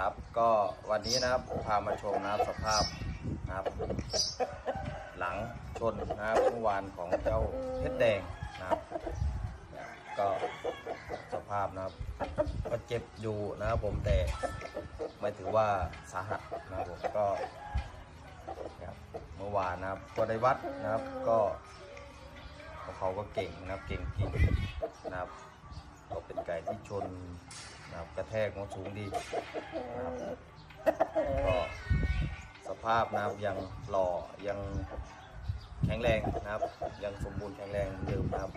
ครับ ก็วันนี้นะครับพามาชมนะครับสภาพนะครับ หลังชนนะครับเมื่อวานของเจ้าเพชรแดงนะครับก็สภาพนะครับ ก็เจ็บอยู่นะครับผมแต่ไม่ถือว่าสาหัสนะครับผมก็เมื่อวานนะครับก็ได้วัดนะครับก็เขาก็เก่งนะครับเก่งจริงนะครับก็เป็นไก่ที่ชน แทกมันสูงดีนะครับก็สภาพนะครับยังหล่อยังแข็งแรงนะครับ ยังสมบูรณ์แข็งแรงเหมือนเดิมนะครับ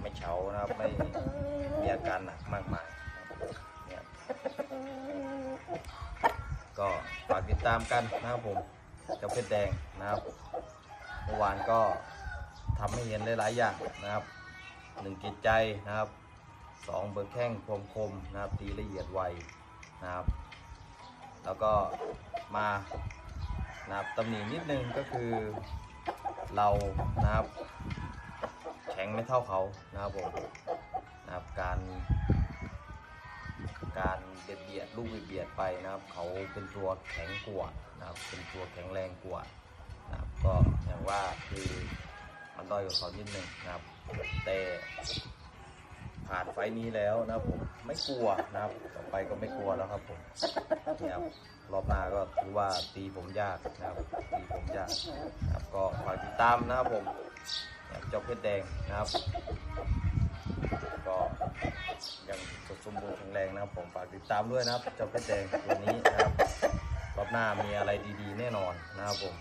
ไม่เฉานะครับไม่มีอาการหนักมากมายเนี่ยก็ฝากติดตามกันนะครับผมเจ้าเพชรแดงนะครับเมื่อวานก็ทำให้เห็นหลายๆอย่างนะครับหนึ่งจิตใจนะครับ สองเบิร์แข้งคมคมๆนะครับ ตีละเอียดไวนะครับ แล้วก็มานะครับตำหนินิดนึงก็คือเรานะครับ แข็งไม่เท่าเขานะครับผมนะครับการการเบียดเบียดลูกเบียดเบียดไปนะครับ เขาเป็นตัวแข็งกว่านะครับ เป็นตัวแข็งแรงกว่านะครับ ก็อย่างว่าคือมันด้อยกว่าเขานิดนึงนะครับ แต่ ฟนี้แล้วนะครับผมไม่กลัวนะครับต่อไปก็ไม่กลัวแล้วครับผมนะครับรอบหน้าก็ถือว่าตีผมยากนะครับตีผมยากนะครับก็ฝากติดตามนะครับผมเจ้าเพชรแดงนะครับ ก็ยังสดสมบูรณ์แข็งแรงนะครับ ผมฝากติดตามด้วยนะครับ เจ้าเพชรแดงตัวนี้นะครับรอบหน้ามีอะไรดีๆ แน่นอนนะครับผม